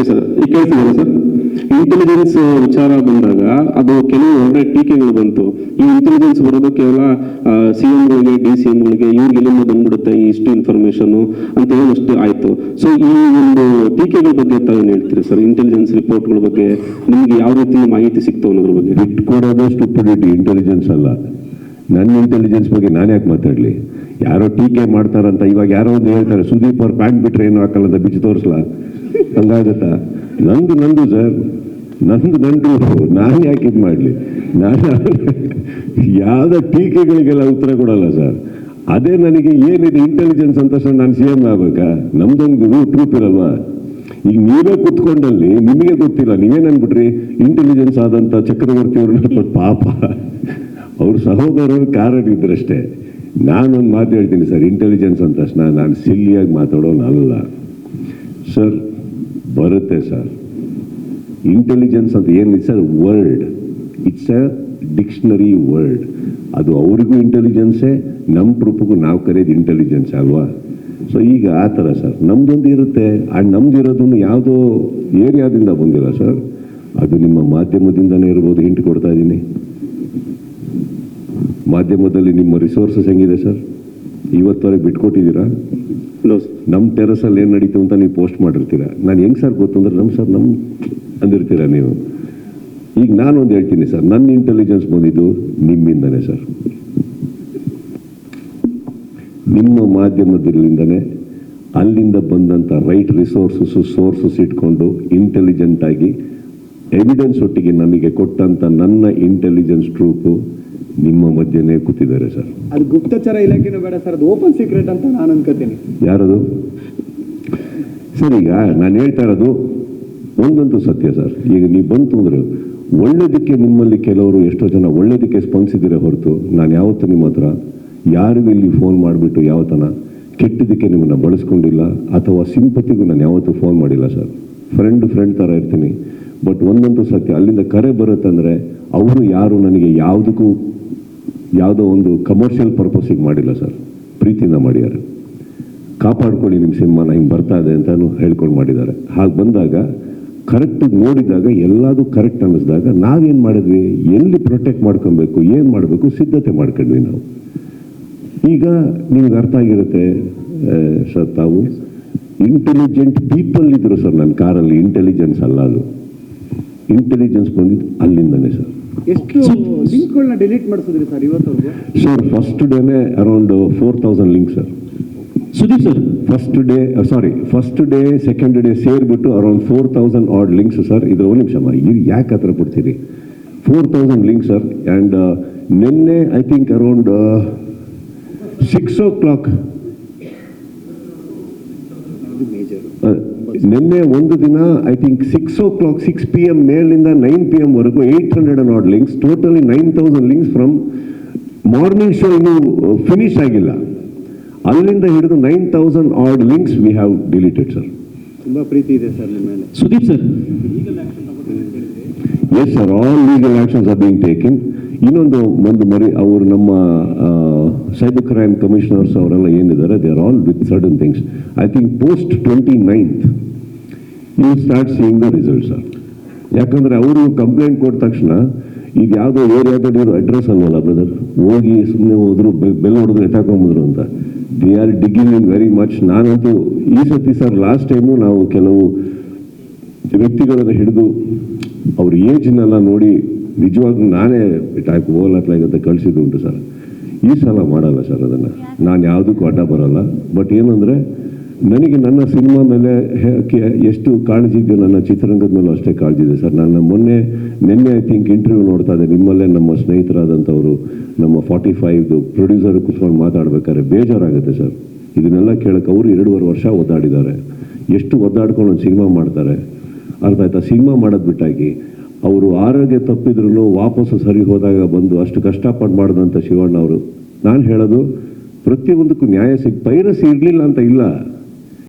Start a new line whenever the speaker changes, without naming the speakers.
Okay sir ಈಗ ಕೇಳ್ತಿದ್ದೀರಾ sir? Intelligence ವಿಚಾರ ಬಂದಾಗ ಅದು ಕೆಲವು ಒಳ್ಳೆ ಟೀಕೆಗಳು ಬಂತು. ಈ ಇಂಟೆಲಿಜೆನ್ಸ್ ಬರೋದು ಕೇವಲ ಸಿ ಎಂಗಳಿಗೆ ಡಿ ಸಿ ಎಂಗಳಿಗೆ ಇವ್ರಿಗೆಲ್ಲಿಂದ ಬಂದ್ಬಿಡುತ್ತೆ ಇಷ್ಟು ಇನ್ಫಾರ್ಮೇಶನ್ ಅಂತ ಹೇಳೋಷ್ಟು ಆಯ್ತು. ಸೊ ಈ ಒಂದು ಟೀಕೆಗಳ ಬಗ್ಗೆ ತಾವೇನು ಹೇಳ್ತೀರಿ ಸರ್? ಇಂಟೆಲಿಜೆನ್ಸ್ ರಿಪೋರ್ಟ್ಗಳ ಬಗ್ಗೆ ನಿಮ್ಗೆ ಯಾವ ರೀತಿ ಮಾಹಿತಿ ಸಿಕ್ತು ಅನ್ನೋದ್ರ ಬಗ್ಗೆ?
ಬಿಟ್ಕೊಡೋದು ಸ್ಟುಪಿಡಿಟಿ ಇಂಟೆಲಿಜೆನ್ಸ್ ಅಲ್ಲ. ನನ್ನ ಇಂಟೆಲಿಜೆನ್ಸ್ ಬಗ್ಗೆ ನಾನು ಯಾಕೆ ಮಾತಾಡಲಿ? ಯಾರೋ ಟೀಕೆ ಮಾಡ್ತಾರಂತ, ಇವಾಗ ಯಾರೋ ಒಂದು ಹೇಳ್ತಾರೆ, ಸುದೀಪ್ ಅವ್ರು ಪ್ಯಾಂಟ್ ಬಿಟ್ರೆ ಏನು ಹಾಕಲ್ಲ ಅಂತ ಬಿಚ್ಚಿ ತೋರಿಸ್ಲಾ? ಹಂಗಾಗತ್ತಾ ನಂದು ನಂದು ಸರ್, ನಂದು ನಂದು, ನಾನು ಯಾಕೆ ಇದು ಮಾಡಲಿ? ನಾನು ಯಾವುದೋ ಟೀಕೆಗಳಿಗೆಲ್ಲ ಉತ್ತರ ಕೊಡಲ್ಲ ಸರ್. ಅದೇ ನನಗೆ ಏನಿದೆ ಇಂಟೆಲಿಜೆನ್ಸ್ ಅಂತ ಸರ್ ನಾನು ಸಿ ಎಂ ಆಗ್ಬೇಕಾ? ನಮ್ದೊಂದು ಟ್ರೂಪ್ ಇರಲ್ವಾ? ಈಗ ನೀವೇ ಕೂತ್ಕೊಂಡಲ್ಲಿ ನಿಮಗೆ ಗೊತ್ತಿಲ್ಲ, ನೀವೇನು ಅನ್ಬಿಟ್ರಿ ಇಂಟೆಲಿಜೆನ್ಸ್ ಆದಂಥ ಚಕ್ರವರ್ತಿ ಪಾಪ. ಅವ್ರ ಸಹೋದರರು ಕಾರಣ ಇದ್ರಷ್ಟೇ ನಾನೊಂದು ಮಾತು ಹೇಳ್ತೀನಿ ಸರ್ ಇಂಟೆಲಿಜೆನ್ಸ್ ಅಂತ ನಾನು ಸಿಲ್ಲಿಯಾಗಿ ಮಾತಾಡೋನಲ್ಲ ಸರ್ ಬರುತ್ತೆ ಸರ್. ಇಂಟೆಲಿಜೆನ್ಸ್ ಅಂತ ಏನು sir word it's a dictionary word ಅದು ಅವರಿಗೂ ಇಂಟೆಲಿಜೆನ್ಸೇ ನಮ್ಮ ಪ್ರೂಫಿಗೂ ನಾವು ಕರೆಯೋದು ಇಂಟೆಲಿಜೆನ್ಸ್ ಅಲ್ವಾ? ಸೊ ಈಗ ಆ ಥರ ಸರ್. ನಮ್ದೊಂದು ಇರುತ್ತೆ. ಆ ನಮ್ದಿರೋದನ್ನು ಯಾವುದೋ ಏರಿಯಾದಿಂದ ಬಂದಿಲ್ಲ ಸರ್. ಅದು ನಿಮ್ಮ ಮಾಧ್ಯಮದಿಂದನೇ ಇರ್ಬೋದು ಹಿಂಟ್ ಕೊಡ್ತಾ ಇದ್ದೀನಿ. ಮಾಧ್ಯಮದಲ್ಲಿ ನಿಮ್ಮ ರಿಸೋರ್ಸಸ್ ಹೆಂಗಿದೆ ಸರ್? ಇವತ್ತವರೆಗೆ ಬಿಟ್ಕೊಟ್ಟಿದ್ದೀರಾ? ನಮ್ಮ ಟೆರಸಲ್ಲಿ ಏನು ನಡೀತು ಅಂತ ನೀವು ಪೋಸ್ಟ್ ಮಾಡಿರ್ತೀರ. ನಾನು ಹೆಂಗೆ ಸರ್ ಗೊತ್ತು ಅಂದ್ರೆ ನಮ್ಮ ಸರ್ ನಮ್ಮ ಅಂದಿರ್ತೀರ ನೀವು. ಈಗ ನಾನೊಂದು ಹೇಳ್ತೀನಿ ಸರ್ ನನ್ನ ಇಂಟೆಲಿಜೆನ್ಸ್ ಬಂದಿದ್ದು ನಿಮ್ಮಿಂದನೇ ಸರ್ ನಿಮ್ಮ ಮಾಧ್ಯಮದಿಂದಲೇ ಅಲ್ಲಿಂದ ಬಂದಂಥ ರೈಟ್ ರಿಸೋರ್ಸಸ್ ಸೋರ್ಸಸ್ ಇಟ್ಕೊಂಡು ಇಂಟೆಲಿಜೆಂಟ್ ಆಗಿ ಎವಿಡೆನ್ಸ್ ಒಟ್ಟಿಗೆ ನನಗೆ ಕೊಟ್ಟಂತ ನನ್ನ ಇಂಟೆಲಿಜೆನ್ಸ್ ಟ್ರೂಪು ನಿಮ್ಮ ಮಧ್ಯೆನೇ ಕೂತಿದ್ದಾರೆ ಸರ್
ಅದು ಗುಪ್ತಚರ ಇಲಾಖೆನೂ ಬೇಡ ಸರ್ ಅದು ಓಪನ್ ಸೀಕ್ರೆಟ್ ಅಂತ ನಾನು ಅನ್ಕೋತೀನಿ.
ಯಾರದು? ಸರ್ ಈಗ ನಾನು ಹೇಳ್ತಾ ಇರೋದು ಒಂದಂತೂ ಸತ್ಯ ಸರ್ ಈಗ ನೀವು ಬಂತು ಅಂದ್ರೆ ಒಳ್ಳೇದಕ್ಕೆ ನಿಮ್ಮಲ್ಲಿ ಕೆಲವರು ಎಷ್ಟೋ ಜನ ಒಳ್ಳೇದಕ್ಕೆ ಸ್ಪಂದಿಸಿದಿರ ಹೊರತು ನಾನು ಯಾವತ್ತೂ ನಿಮ್ಮ ಹತ್ರ ಯಾರಿಗೂ ಇಲ್ಲಿ ಫೋನ್ ಮಾಡಿಬಿಟ್ಟು ಯಾವತ್ತನ ಕೆಟ್ಟದಕ್ಕೆ ನಿಮ್ಮನ್ನು ಬಳಸ್ಕೊಂಡಿಲ್ಲ ಅಥವಾ ಸಿಂಪತಿಗೂ ನಾನು ಯಾವತ್ತೂ ಫೋನ್ ಮಾಡಿಲ್ಲ ಸರ್ ಫ್ರೆಂಡ್ ಫ್ರೆಂಡ್ ಥರ ಇರ್ತೀನಿ. ಬಟ್ ಒಂದಂತೂ ಸತ್ಯ ಅಲ್ಲಿಂದ ಕರೆ ಬರುತ್ತಂದರೆ ಅವರು ಯಾರು ನನಗೆ ಯಾವುದಕ್ಕೂ ಯಾವುದೋ ಒಂದು ಕಮರ್ಷಿಯಲ್ ಪರ್ಪಸಿಗೆ ಮಾಡಿಲ್ಲ ಸರ್. ಪ್ರೀತಿಯಿಂದ ಮಾಡಿದ್ದಾರೆ. ಕಾಪಾಡ್ಕೊಳ್ಳಿ ನಿಮ್ಮ ಸಿನಿಮಾನ ಹಿಂಗೆ ಬರ್ತಾ ಇದೆ ಅಂತಲೂ ಹೇಳ್ಕೊಂಡು ಮಾಡಿದ್ದಾರೆ. ಹಾಗೆ ಬಂದಾಗ ಕರೆಕ್ಟ್ ನೋಡಿದಾಗ ಎಲ್ಲದೂ ಕರೆಕ್ಟ್ ಅನ್ನಿಸಿದಾಗ ನಾವೇನು ಮಾಡಿದ್ವಿ? ಎಲ್ಲಿ ಪ್ರೊಟೆಕ್ಟ್ ಮಾಡ್ಕೊಬೇಕು ಏನು ಮಾಡಬೇಕು ಸಿದ್ಧತೆ ಮಾಡ್ಕೊಂಡ್ವಿ ನಾವು. ಈಗ ನಿಮ್ಗೆ ಅರ್ಥ ಆಗಿರುತ್ತೆ ಸರ್ ತಾವು? ಇಂಟೆಲಿಜೆಂಟ್ ಪೀಪಲ್ ಇದ್ದರು ಸರ್ ನನ್ನ ಕಾರಲ್ಲಿ ಇಂಟೆಲಿಜೆನ್ಸ್ ಅಲ್ಲ ಅದು. ಇಂಟೆಲಿಜೆನ್ಸ್ ಬಂದಿದ್ದು ಅಲ್ಲಿಂದನೇ ಸರ್.
ಎಷ್ಟು ಲಿಂಕ್ಗಳನ್ನ ಡಿಲೀಟ್ ಮಾಡಿಸಿದ್ರಿ ಸರ್ ಇವತ್ತವರೆಗೂ
sir first ಡೇನೇ around four thousand link sir
Sudeep sir.
First day sorry first day second day ಸೇರಿಬಿಟ್ಟು around four thousand odd links sir ಇದ್ರ ಒಂದು ನಿಮಿಷ ಇದು ಯಾಕೆ ಹತ್ರ ಕೊಡ್ತೀರಿ? Four thousand link sir and ನಿನ್ನೆ I think around six o'clock
major
ನಿನ್ನೆ ಒಂದು ದಿನ I think six o'clock six P M ಮೇಲಿಂದ ನೈನ್ ಪಿ ಎಂ ವರೆಗೂ eight hundred not links totally nine thousand links from morning show ಇನ್ನೂ finish ಆಗಿಲ್ಲ. ಅಲ್ಲಿಂದ ಹಿಡಿದು nine thousand odd links we have deleted sir
ತುಂಬಾ ಪ್ರೀತಿ ಇದೆ ಸರ್ ನಿಮ್ಮ ಮೇಲೆ.
Sudeep sir
yes sir all legal actions are being taken ಇನ್ನೊಂದು ಒಂದು ಮರಿ, ಅವರು ನಮ್ಮ ಸೈಬರ್ ಕ್ರೈಮ್ ಕಮಿಷನರ್ಸ್ ಅವರೆಲ್ಲ ಏನಿದ್ದಾರೆ they are all with sudden things I think post twenty ninth you start seeing the result sir ಯಾಕಂದರೆ ಅವರು ಕಂಪ್ಲೇಂಟ್ ಕೊಟ್ಟ ತಕ್ಷಣ ಇದು ಯಾವುದೋ ಏರಿಯಾದಲ್ಲಿರೋ ಅಡ್ರೆಸ್ ಅಲ್ವಲ್ಲ ಬ್ರದರ್ ಹೋಗಿ ಸುಮ್ಮನೆ ಹೋದ್ರು ಬೆಲ್ ಹೊಡೆದ್ರು ಎತ್ತಾಕೊಂಬಂದ್ರು ಅಂತ. They are digging in very much ನಾನಂತೂ ಈ ಸತಿ ಸರ್ ಲಾಸ್ಟ್ ಟೈಮು ನಾವು ಕೆಲವು ವ್ಯಕ್ತಿಗಳನ್ನು ಹಿಡಿದು, ಅವ್ರ ಏಜ್ನೆಲ್ಲ ನೋಡಿ ನಿಜವಾಗ್ಲೂ ನಾನೇ ಟೈಪ್ ಹೋಗ್ಲತ್ಲಾಗತ್ತೆ ಕಳಿಸಿದ್ದು ಉಂಟು ಸರ್. ಈ ಸಲ ಮಾಡಲ್ಲ ಸರ್ ಅದನ್ನು. ನಾನು ಯಾವುದಕ್ಕೂ ಅಡ್ಡ ಬರಲ್ಲ. ಬಟ್ ಏನಂದರೆ ನನಗೆ ನನ್ನ ಸಿನಿಮಾ ಮೇಲೆ ಎಷ್ಟು ಕಾಳಜಿ ಇದೆಯೋ ನನ್ನ ಚಿತ್ರರಂಗದ ಮೇಲೂ ಅಷ್ಟೇ ಕಾಳಜಿ ಇದೆ ಸರ್. ನಾನು ಮೊನ್ನೆ, ನಿನ್ನೆ ಐ ಥಿಂಕ್ ಇಂಟರ್ವ್ಯೂ ನೋಡ್ತಾ ಇದ್ದೆ. ನಿಮ್ಮಲ್ಲೇ ನಮ್ಮ ಸ್ನೇಹಿತರಾದಂಥವರು, ನಮ್ಮ ಫಾರ್ಟಿ ಫೈವ್ದು ಪ್ರೊಡ್ಯೂಸರ್ ಕೂತ್ಕೊಂಡು ಮಾತಾಡ್ಬೇಕಾದ್ರೆ ಬೇಜಾರಾಗುತ್ತೆ ಸರ್. ಇದನ್ನೆಲ್ಲ ಕೇಳೋಕೆ ಅವರು ಎರಡೂವರೆ ವರ್ಷ ಒದ್ದಾಡಿದ್ದಾರೆ. ಎಷ್ಟು ಒದ್ದಾಡ್ಕೊಂಡು ಒಂದು ಸಿನಿಮಾ ಮಾಡ್ತಾರೆ. ಅರ್ಥ ಆಯ್ತಾ? ಸಿನಿಮಾ ಮಾಡೋದು ಬಿಟ್ಟಾಗಿ ಅವರು ಆರೋಗ್ಯ ತಪ್ಪಿದ್ರೂ ವಾಪಸ್ಸು ಸರಿ ಹೋದಾಗ ಬಂದು ಅಷ್ಟು ಕಷ್ಟಪಟ್ಟು ಮಾಡಿದಂಥ ಶಿವಣ್ಣ ಅವರು ನಾನು ಹೇಳೋದು, ಪ್ರತಿಯೊಂದಕ್ಕೂ ನ್ಯಾಯ ಸಿಗ್, ಪೈರಸಿ ಇರಲಿಲ್ಲ ಅಂತ ಇಲ್ಲ.